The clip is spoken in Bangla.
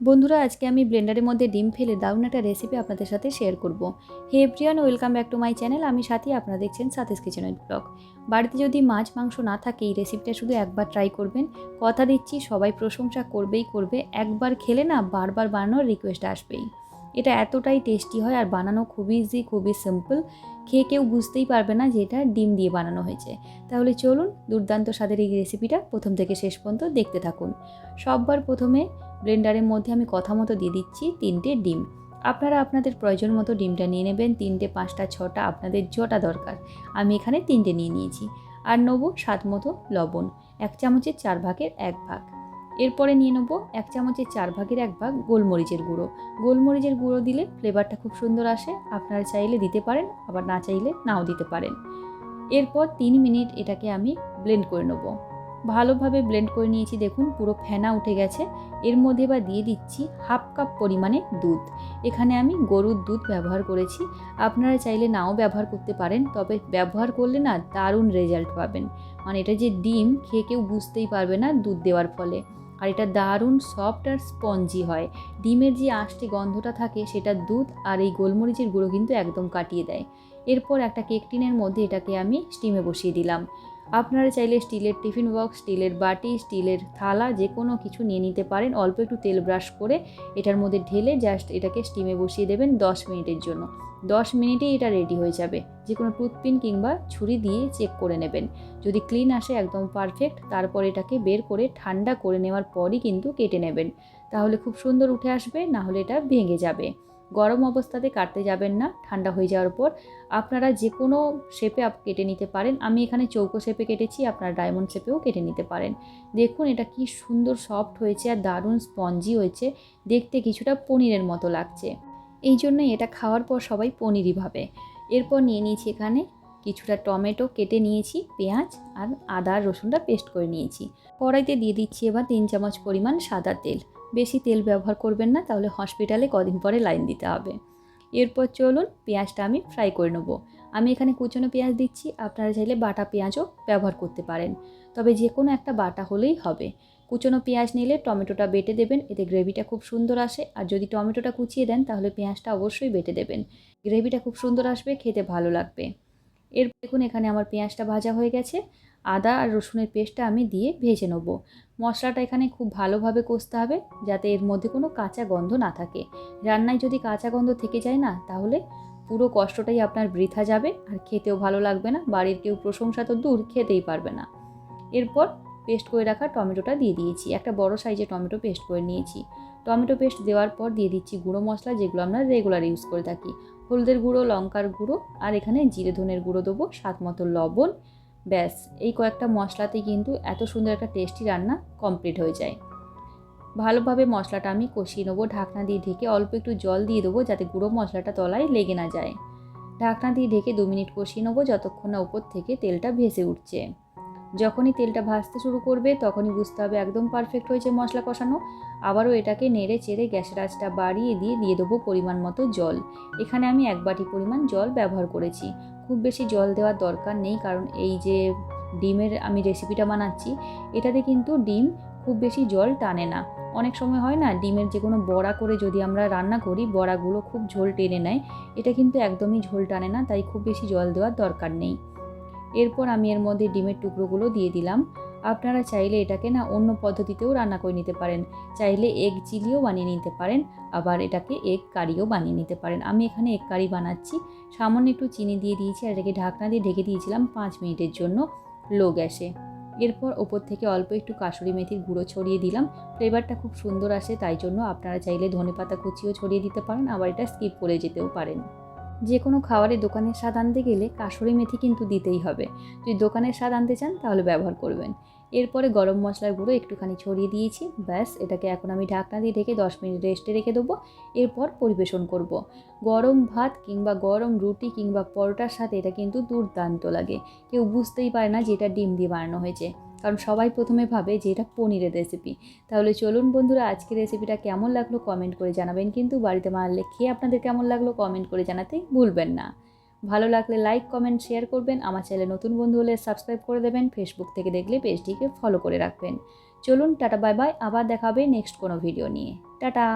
বন্ধুরা, আজকে আমি ব্লেন্ডারের মধ্যে ডিম ফেলে দারুণ একটা রেসিপি আপনাদের সাথে শেয়ার করব। Hey everyone welcome back to my channel আমি সাথী, আপনারা দেখছেন সাথেস কিচেন ব্লগ বাড়িতে যদি মাছ, মাংস না থাকে, এই রেসিপিটা শুধু একবার ট্রাই করবেন। কথা দিচ্ছি, সবাই প্রশংসা করবেই করবে। একবার খেলে না বারবার বানানোর রিকোয়েস্ট আসবেই। এটা এতটাই টেস্টি হয় আর বানানো খুবই ইজি খুবই সিম্পল খেয়ে কেউ বুঝতেই পারবে না যে এটা ডিম দিয়ে বানানো হয়েছে। তাহলে চলুন দুর্দান্ত স্বাদের এই রেসিপিটা প্রথম থেকে শেষ পর্যন্ত দেখতে থাকুন। সববার প্রথমে ব্লেন্ডারের মধ্যে আমি কথা মতো দিয়ে দিচ্ছি তিনটে ডিম। আপনারা আপনাদের প্রয়োজন মতো ডিমটা নিয়ে নেবেন। তিনটে, পাঁচটা, ছটা আপনাদের যটা দরকার। আমি এখানে তিনটে নিয়ে নিয়েছি। আর নেব স্বাদ মতো লবণ। এক চামচের চার ভাগের এক ভাগ। এরপরে নিয়ে নেব এক চামচের চার ভাগের এক ভাগ গোলমরিচের গুঁড়ো। গোলমরিচের গুঁড়ো দিলে ফ্লেভারটা খুব সুন্দর আসে। আপনারা চাইলে দিতে পারেন, আবার না চাইলে নাও দিতে পারেন। এরপর তিন মিনিট এটাকে আমি ব্লেন্ড করে নেব। ভালোভাবে ব্লেন্ড করে নিয়েছি, দেখুন পুরো ফেনা উঠে গেছে। এর মধ্যে বা দিয়ে দিচ্ছি হাফ কাপ পরিমাণে দুধ। এখানে আমি গরুর দুধ ব্যবহার করেছি। আপনারা চাইলে নাও ব্যবহার করতে পারেন, তবে ব্যবহার করলে না দারুণ রেজাল্ট পাবেন। মানে এটা যে ডিম, খেয়ে কেউ বুঝতেই পারবে না দুধ দেওয়ার ফলে। আর এটা দারুণ সফট আর স্পঞ্জি হয়। ডিমের যে আঁশটি গন্ধটা থাকে, সেটা দুধ আর এই গোলমরিচের গুঁড়ো কিন্তু একদম কাটিয়ে দেয়। এরপর একটা কেক টিনের মধ্যে এটাকে আমি স্টিমে বসিয়ে দিলাম। আপনারা চাইলে স্টিলের টিফিন বক্স, স্টিলের বাটি, স্টিলের থালা যে কোনো কিছু নিয়ে নিতে পারেন। অল্প একটু তেল ব্রাশ করে এটার মধ্যে ঢেলে জাস্ট এটাকে স্টিমে বসিয়ে দেবেন দশ মিনিটের জন্য। দশ মিনিটেই এটা রেডি হয়ে যাবে। যে কোনো টুথপিন কিংবা ছুরি দিয়ে চেক করে নেবেন। যদি ক্লিন আসে একদম পারফেক্ট তারপর এটাকে বের করে ঠান্ডা করে নেওয়ার পরই কিন্তু কেটে নেবেন। তাহলে খুব সুন্দর উঠে আসবে না হলে এটা ভেঙে যাবে। গরম অবস্থাতে কাটতে যাবেন না, ঠান্ডা হয়ে যাওয়ার পর। আপনারা যে কোনো শেপে আপ কেটে নিতে পারেন। আমি এখানে চৌকো শেপে কেটেছি, আপনারা ডায়মন্ড শেপেও কেটে নিতে পারেন। দেখুন এটা কি সুন্দর সফট হয়েছে আর দারুণ স্পঞ্জি হয়েছে। দেখতে কিছুটা পনিরের মতো লাগছে। এই জন্যই এটা খাওয়ার পর সবাই পনিরই ভাবে। এরপর নিয়ে নিয়েছি এখানে কিছুটা টমেটো, কেটে নিয়েছি, পেঁয়াজ আর আদা রসুনটা পেস্ট করে নিয়েছি। কড়াইতে দিয়ে দিচ্ছি এবার তিন চামচ পরিমাণ সাদা তেল। বেশি তেল ব্যবহার করবেন না, তাহলে হসপিটালে কদিন পরে লাইন দিতে হবে। এরপর চলুন পেঁয়াজটা আমি ফ্রাই করে নেব। আমি এখানে কুচনো পেঁয়াজ দিচ্ছি, আপনারা চাইলে বাটা পেঁয়াজও ব্যবহার করতে পারেন। তবে যে কোনো একটা বাটা হলেই হবে। কুচনো পেঁয়াজ নিলে টমেটোটা বেটে দেবেন, এতে গ্রেভিটা খুব সুন্দর আসে। আর যদি টমেটোটা কুচিয়ে দেন, তাহলে পেঁয়াজটা অবশ্যই বেটে দেবেন। গ্রেভিটা খুব সুন্দর আসবে, খেতে ভালো লাগবে। এর দেখুন এখানে আমার পেঁয়াজটা ভাজা হয়ে গেছে। আদা আর রসুনের পেস্টটা আমি দিয়ে ভেজে নেব। মশলাটা এখানে খুব ভালোভাবে কষতে হবে যাতে এর মধ্যে কোনো কাঁচা গন্ধ না থাকে। রান্নায় যদি কাঁচা গন্ধ থেকে যায় না, তাহলে পুরো কষ্টটাই আপনার বৃথা যাবে আর খেতেও ভালো লাগবে না। বাড়ির কেউ প্রশংসা তো দূর, খেতেই পারবে না। এরপর পেস্ট করে রাখা টমেটোটা দিয়ে দিয়েছি। একটা বড় সাইজে টমেটো পেস্ট করে নিয়েছি। টমেটো পেস্ট দেওয়ার পর দিয়ে দিচ্ছি গুঁড়ো মশলা যেগুলো আমরা রেগুলার ইউজ করে থাকি। হলদের গুঁড়ো, লঙ্কার গুঁড়ো, আর এখানে জিরে ধনের গুঁড়ো দেবো, স্বাদ মতো লবণ। ব্যাস, এই কয়েকটা মশলাতে কিন্তু এত সুন্দর একটা টেস্টি রান্না কমপ্লিট হয়ে যায়। ভালোভাবে মশলাটা আমি কষিয়ে নেব, ঢাকনা দিয়ে ঢেকে অল্প একটু জল দিয়ে দেবো যাতে গুঁড়ো মশলাটা তলায় লেগে না যায়। ঢাকনা দিয়ে ঢেকে দু মিনিট কষিয়ে নেব, যতক্ষণ না উপর থেকে তেলটা ভেসে উঠছে। যখনই তেলটা ভাজতে শুরু করবে তখনই বুঝতে হবে একদম পারফেক্ট হয়েছে মশলা কষানো। আবারও এটাকে নেড়ে চেড়ে গ্যাসের আঁচটা বাড়িয়ে দিয়ে দিয়ে দেবো পরিমাণ মতো জল। এখানে আমি এক বাটি পরিমাণ জল ব্যবহার করেছি। খুব বেশি জল দেওয়ার দরকার নেই কারণ এই যে ডিমের আমি রেসিপিটা বানাচ্ছি, এটাতে কিন্তু ডিম খুব বেশি জল টানে না। অনেক সময় হয় না ডিমের যে কোনো বড়া করে যদি আমরা রান্না করি, বড়াগুলো খুব ঝোল টেনে নেয়। এটা কিন্তু একদমই ঝোল টানে না, তাই খুব বেশি জল দেওয়ার দরকার নেই। এরপর আমি এর মধ্যে ডিমের টুকরোগুলো দিয়ে দিলাম। আপনারা চাইলে এটাকে না অন্য পদ্ধতিতেও রান্না করে নিতে পারেন। চাইলে এগ চিলিও বানিয়ে নিতে পারেন, আবার এটাকে এগ কারিও বানিয়ে নিতে পারেন। আমি এখানে এগ কারি বানাচ্ছি। সামান্য একটু চিনি দিয়ে দিয়েছি আর এটাকে ঢাকনা দিয়ে ঢেকে দিয়েছিলাম পাঁচ মিনিটের জন্য লো গ্যাসে। এরপর ওপর থেকে অল্প একটু কাসুরি মেথির গুঁড়ো ছড়িয়ে দিলাম। ফ্লেভারটা খুব সুন্দর আসে, তাই জন্য আপনারা চাইলে ধনে পাতা কুচিও ছড়িয়ে দিতে পারেন, আবার এটা স্কিপ করে যেতেও পারেন। যে কোনো খাবারে দোকানের স্বাদ আনতে গেলে কাসুরি মেথি কিন্তু দিতেই হবে। যদি দোকানের স্বাদ আনতে চান, তাহলে ব্যবহার করবেন। এরপরে গরম মশলার গুঁড়ো একটুখানি ছড়িয়ে দিয়েছি। ব্যাস, এটাকে এখন আমি ঢাকনা দিয়ে ঢেকে দশ মিনিট রেস্টে রেখে দেবো। এরপর পরিবেশন করব। গরম ভাত কিংবা গরম রুটি কিংবা পরোটার সাথে এটা কিন্তু দুর্দান্ত লাগে। কেউ বুঝতেই পারে না যে এটা ডিম দিয়ে বানানো হয়েছে। কারণ সবাই প্রথমে ভাবে যে এটা পনিরের রেসিপি তাহলে চলুন বন্ধুরা, আজকের রেসিপিটা কেমন লাগল কমেন্ট করে জানাবেন। কিন্তু বাড়িতে মারলে খেয়ে আপনাদের কেমন লাগল কমেন্ট করে জানাতে ভুলবেন না। ভালো লাগলে লাইক কমেন্ট শেয়ার করবেন। আমার চ্যানেলে নতুন বন্ধু হলে সাবস্ক্রাইব করে দেবেন। ফেসবুক থেকে দেখলে পেজটিকে ফলো করে রাখবেন। চলুন, টাটা বাই বাই আবার দেখাবে নেক্সট কোনো ভিডিও নিয়ে। টাটা!